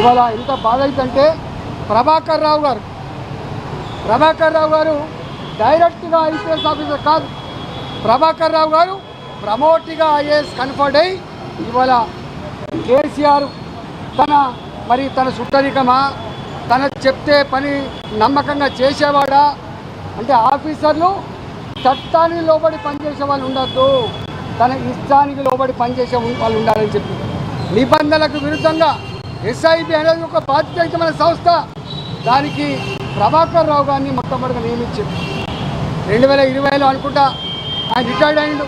ఇవాళ ఎంత బాధ అవుతుందంటే ప్రభాకర్ రావు గారు. ప్రభాకర్ రావు గారు డైరెక్ట్గా ఐపీఎస్ ఆఫీసర్ కాదు. ప్రభాకర్ రావు గారు ప్రమోట్గా ఐఏఎస్ కన్ఫర్డ్ అయి ఇవాళ కేసీఆర్ తన మరి తన సుట్టరికమా? తన చెప్తే పని నమ్మకంగా చేసేవాడా? అంటే ఆఫీసర్లు చట్టానికి లోబడి పనిచేసే వాళ్ళు ఉండద్దు. తన ఇష్టానికి లోబడి పనిచేసే వాళ్ళు ఉండాలని చెప్పి. నిబంధనలకు విరుద్ధంగా ఎస్ఐబి అనేది ఒక బాధ్యతమైన సంస్థ. దానికి ప్రభాకర్ రావు గారిని మొట్టమొదటిగా నియమించింది రెండు వేల ఇరవైలో అనుకుంటా ఆయన రిటైర్డ్ అయిండు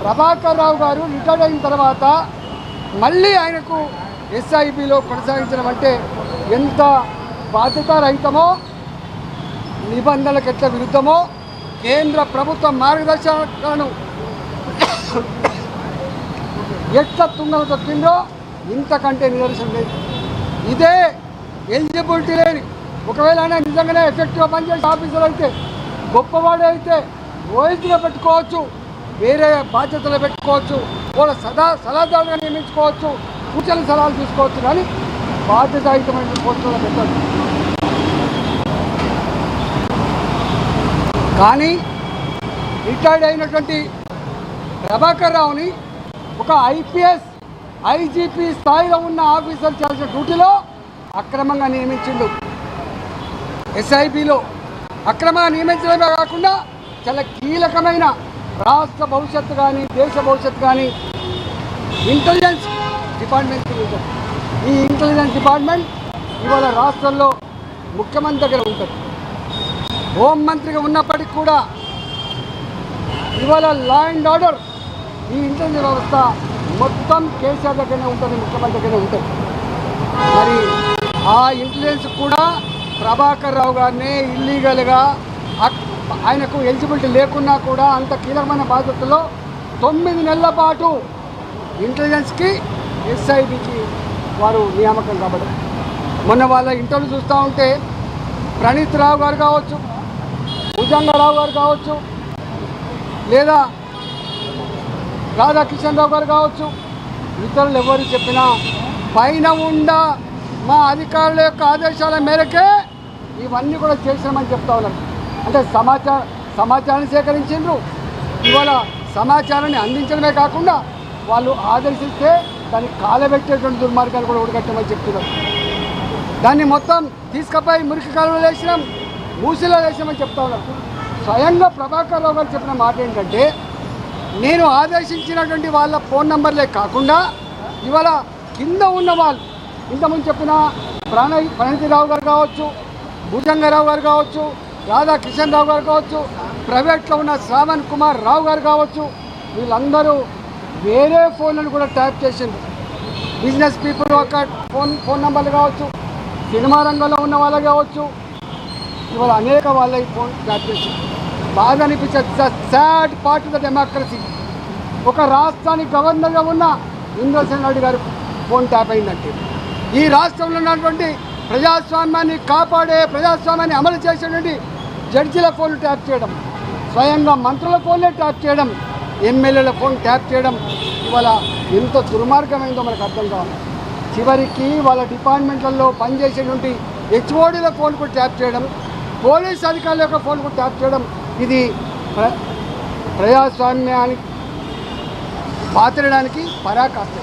ప్రభాకర్ రావు గారు రిటైర్డ్ అయిన తర్వాత మళ్ళీ ఆయనకు ఎస్ఐబిలో కొనసాగించడం అంటే ఎంత బాధ్యతారహితమో నిబంధనలకు ఎట్లా విరుద్ధమో కేంద్ర ప్రభుత్వ మార్గదర్శకాలను ఎట్లా తుంగలు తొక్కిందో ఇంతకంటే నిదర్శనం లేదు. ఇదే ఎలిజిబిలిటీ లేని ఒకవేళ ఆయన నిజంగానే ఎఫెక్టివ్గా పనిచేసే ఆఫీసర్ అయితే గొప్పవాడు అయితే ఓఎస్గా పెట్టుకోవచ్చు వేరే బాధ్యతలు పెట్టుకోవచ్చు వాళ్ళ సదా సలహాదారుగా నియమించుకోవచ్చు కూర్చొని సలహాలు తీసుకోవచ్చు కానీ బాధ్యతాయుతమైన పోస్టుల్లో పెట్టాలి కానీ రిటైర్డ్ అయినటువంటి ప్రభాకర్ రావుని ఒక ఐపీఎస్ ఐజీపీ స్థాయిలో ఉన్న ఆఫీసర్ చేసిన డ్యూటీలో అక్రమంగా నియమించిండు. ఎస్ఐబిలో అక్రమంగా నియమించడమే కాకుండా చాలా కీలకమైన రాష్ట్ర భవిష్యత్తు కానీ దేశ భవిష్యత్తు కానీ ఇంటెలిజెన్స్ డిపార్ట్మెంట్ ఈ ఇంటెలిజెన్స్ డిపార్ట్మెంట్ ఇవాళ రాష్ట్రంలో ముఖ్యమంత్రి దగ్గర ఉంటుంది. హోంమంత్రిగా ఉన్నప్పటికీ కూడా ఇవాళ లా అండ్ ఆర్డర్ ఈ ఇంటెలిజెన్స్ వ్యవస్థ మొత్తం కేసీఆర్ దగ్గరనే ఉంటుంది ముఖ్యమంత్రి దగ్గరనే ఉంటుంది. మరి ఆ ఇంటెలిజెన్స్ కూడా ప్రభాకర్ రావు గారిని ఇల్లీగల్గా ఆయనకు ఎలిజిబిలిటీ లేకున్నా కూడా అంత కీలకమైన బాధ్యతలో తొమ్మిది నెలల పాటు ఇంటెలిజెన్స్కి ఎస్ఐబికి వారు నియామకం కాబట్టి మొన్న వాళ్ళ ఇంటర్వ్యూ చూస్తూ ఉంటే ప్రణీత్ రావు గారు కావచ్చు భుజంగరావు గారు కావచ్చు లేదా రాధాకిషన్ రావు గారు కావచ్చు ఇతరులు ఎవరు చెప్పినా పైన ఉండ మా అధికారుల యొక్క ఆదేశాల మేరకే ఇవన్నీ కూడా చేసామని చెప్తా ఉన్నారు. అంటే సమాచార సమాచారాన్ని సేకరించిండ్రు. ఇవాళ సమాచారాన్ని అందించడమే కాకుండా వాళ్ళు ఆదేశిస్తే దాన్ని కాలబెట్టేటువంటి దుర్మార్గాలు కూడా ఉడగట్టమని చెప్తున్నారు. దాన్ని మొత్తం తీసుకపోయి మురికి కాలంలో వేసినాం మూసిలో వేసామని చెప్తా ఉన్నారు. స్వయంగా ప్రభాకర్ రావు గారు చెప్పిన మాట ఏంటంటే నేను ఆదేశించినటువంటి వాళ్ళ ఫోన్ నంబర్లే కాకుండా ఇవాళ కింద ఉన్న వాళ్ళు ఇంతకుముందు చెప్పిన ప్రాణ ప్రణతిరావు గారు కావచ్చు భుజంగరావు గారు కావచ్చు రాధా కిషన్ రావు గారు కావచ్చు ప్రైవేట్లో ఉన్న శ్రావణ్ కుమార్ రావు గారు కావచ్చు వీళ్ళందరూ వేరే ఫోన్లను కూడా ట్యాప్ చేసింది బిజినెస్ పీపుల్ ఒక ఫోన్ ఫోన్ నంబర్లు కావచ్చు సినిమా రంగంలో ఉన్న వాళ్ళు కావచ్చు ఇవాళ అనేక వాళ్ళ ఈ ఫోన్ ట్యాప్ చేసింది బాధ అనిపించే సాడ్ పార్ట్ ద డెమోక్రసీ. ఒక రాష్ట్రానికి గవర్నర్గా ఉన్న ఇంద్రసేన్ రెడ్డి గారు ఫోన్ ట్యాప్ అయిందంటే. ఈ రాష్ట్రంలో ఉన్నటువంటి ప్రజాస్వామ్యాన్ని కాపాడే ప్రజాస్వామ్యాన్ని అమలు చేసేటువంటి జడ్జిల ఫోన్లు ట్యాప్ చేయడం స్వయంగా మంత్రుల ఫోన్లే ట్యాప్ చేయడం ఎమ్మెల్యేల ఫోన్ ట్యాప్ చేయడం ఇవాళ ఎంత దుర్మార్గమైందో మనకు అర్థం కావాలి. చివరికి వాళ్ళ డిపార్ట్మెంట్లలో పనిచేసేటువంటి హెచ్ఓడీల ఫోన్ కూడా ట్యాప్ చేయడం పోలీస్ అధికారుల యొక్క ఫోన్ కూడా ట్యాప్ చేయడం ఇది ప్ర ప్రజాస్వామ్యానికి పాత్రడానికి పరాకాష్ట.